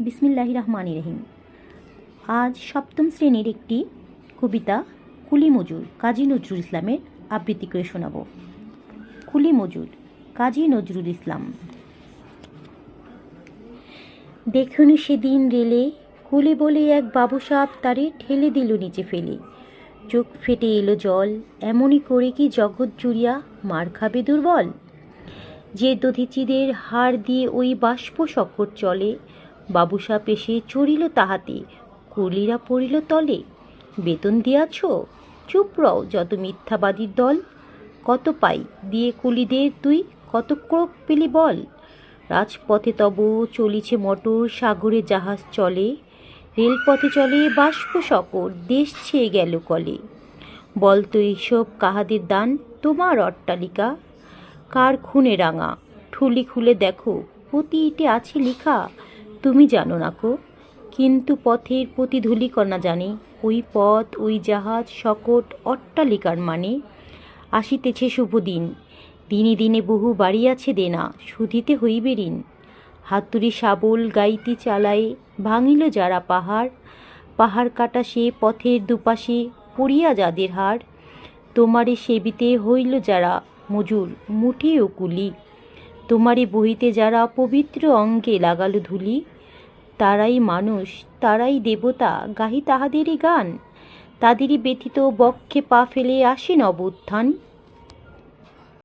বিসমিল্লাহ রহমান রহিম। আজ সপ্তম শ্রেণির একটি কবিতা কুলি মজুর, কাজী নজরুল ইসলামের আবৃত্তি করে শোনাব। কুলি মজুর, কাজী নজরুল ইসলাম। দেখুনি সেদিন রেলে কুলি বলে এক বাবু সাপ তারে ঠেলে দিল নিচে ফেলে। চোখ ফেটে এলো জল, এমনই করে কি জগৎ জুড়িয়া মার খাবে দুর্বল? যে দধিচিদের হাড় দিয়ে ওই বাষ্প সকট চলে বাবুসাপ এসে চড়িল তাহাতে, কলিরা পড়িল তলে। বেতন দিয়াছ? চুপ রও, যত মিথ্যাবাদীর দল। কত পাই? দিয়ে কুলিদের তুই কত ক্রোক পেলি বল? রাজপথে তব চলিছে মটর, সাগরে জাহাজ চলে। রেলপথে চলে বাষ্প সকর দেশ ছেয়ে গেল কলে। বলতো এইসব কাহাদের দান? তোমার অট্টালিকা? কার খুনে রাঙা? ঠুলি খুলে দেখো প্রতি ইটে আছে লেখা। তুমি জানো না কো, কিন্তু পথের প্রতিধূলিকণা জানে, ওই পথ, ওই জাহাজ সকট অট্টালিকার মানে। আসিতেছে শুভ দিন, দিনে দিনে বহু বাড়িয়াছে দেনা শুধিতে হইবে ঋণ। হাতুড়ি শাবল গাইতি চালায়ে, ভাঙিল যারা পাহাড় পাহাড় কাটা সে পথের দুপাশে পড়িয়া যাদের হাড়। তোমারে সেবিতে হইল যারা মজুর মুঠে ও কুলি। তোমারে বহিতে যারা পবিত্র অঙ্গে লাগালো ধুলি তারাই মানুষ তারাই দেবতা গাহি তাহাদেরই গান। তাদেরই ব্যথিত বক্ষে পা ফেলে আসেন অবুত্থান